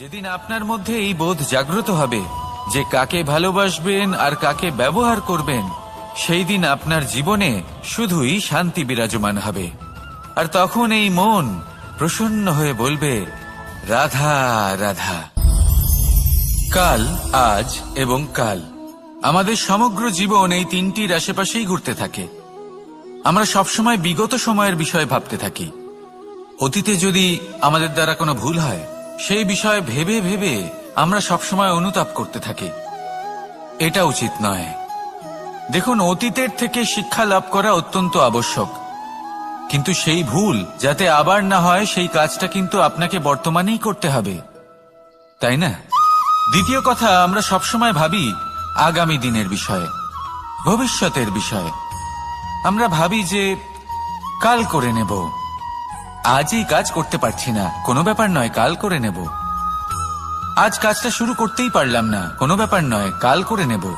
যেদিন আপনার মধ্যে এই বোধ জাগ্রত হবে যে কাকে ভালোবাসবেন আর কাকে ব্যবহার করবেন, সেই দিন আপনার জীবনে শুধুই শান্তি বিরাজমান হবে। আর তখন এই মন প্রসন্ন হয়ে বলবে, রাধা রাধা। কাল, আজ এবং কাল। আমাদের সমগ্র জীবন এই তিনটির আশেপাশেই ঘুরতে থাকে। আমরা সবসময় বিগত সময়ের বিষয়ে ভাবতে থাকি। অতীতে যদি আমাদের দ্বারা কোনো ভুল হয় সেই বিষয়ে ভেবে ভেবে আমরা সবসময় অনুতাপ করতে থাকি। এটা উচিত নয়। দেখুন, অতীতের থেকে শিক্ষা লাভ করা অত্যন্ত আবশ্যক। কিন্তু সেই ভুল, যাতে আবার না হয়, সেই কাজটা কিন্তু আপনাকে বর্তমানেই করতে হবে। তাই না? দ্বিতীয় কথা, আমরা সবসময় ভাবি আগামী দিনের বিষয়ে, ভবিষ্যতের বিষয়ে। আমরা ভাবি যে, কাল করে নেব। আজ এই কাজ করতে পারছি না। কোনো ব্যাপার নয়, কাল করে নেব। আজ কাজটা শুরু করতেই পারলাম না। কোনো ব্যাপার নয়, কাল করে নেব।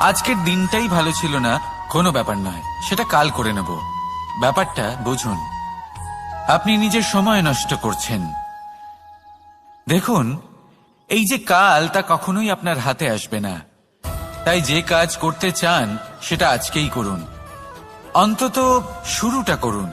আজকের দিনটাই ভালো ছিল না, কোনো ব্যাপার নয়, সেটা কাল করে নেব। ব্যাপারটা বুঝুন, আপনি নিজের সময় নষ্ট করছেন। দেখুন, এই যে কাল, তা কখনোই আপনার হাতে আসবে না। তাই যে কাজ করতে চান, সেটা আজকেই করুন। অন্তত শুরুটা করুন।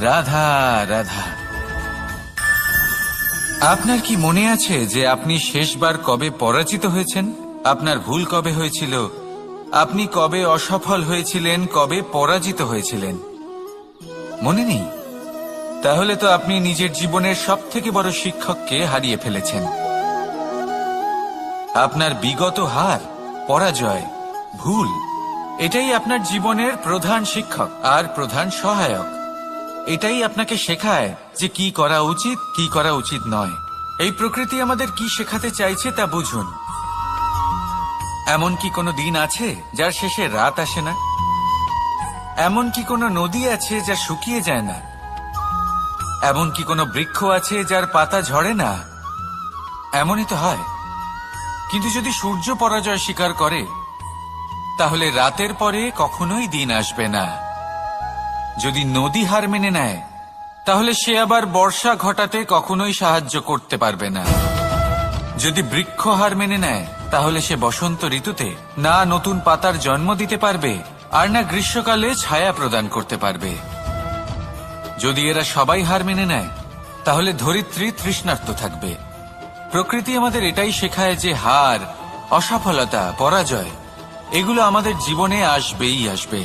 রাধা রাধা। আপনার কি মনে আছে যে আপনি শেষবার কবে পরাজিত হয়েছেন? আপনার ভুল কবে হয়েছিল? আপনি কবে অসফল হয়েছিলেন? কবে পরাজিত হয়েছিলেন? মনে নেই? তাহলে তো আপনি নিজের জীবনের সব থেকে বড় শিক্ষককে হারিয়ে ফেলেছেন। আপনার বিগত হার, পরাজয়, ভুল, এটাই আপনার জীবনের প্রধান শিক্ষক আর প্রধান সহায়ক। এটাই আপনাকে শেখায় যে কি করা উচিত, কি করা উচিত নয়। এই প্রকৃতি আমাদের কি শেখাতে চাইছে তা বুঝুন। এমন কি কোনো দিন আছে যার শেষে রাত আসে না? এমন কি কোনো নদী আছে যা শুকিয়ে যায় না? এমন কি কোনো বৃক্ষ আছে যার পাতা ঝরে না? এমনই তো হয়। কিন্তু যদি সূর্য পরাজয় স্বীকার করে, তাহলে রাতের পরে কখনোই দিন আসবে না। যদি নদী হার মেনে নেয়, তাহলে সে আবার বর্ষা ঘটাতে কখনোই সাহায্য করতে পারবে না। যদি বৃক্ষ হার মেনে নেয়, তাহলে সে বসন্ত ঋতুতে না নতুন পাতার জন্ম দিতে পারবে, আর না গ্রীষ্মকালে ছায়া প্রদান করতে পারবে। যদি এরা সবাই হার মেনে নেয়, তাহলে ধরিত্রী তৃষ্ণার্ত থাকবে। প্রকৃতি আমাদের এটাই শেখায় যে হার, অসফলতা, পরাজয়, এগুলো আমাদের জীবনে আসবেই আসবে।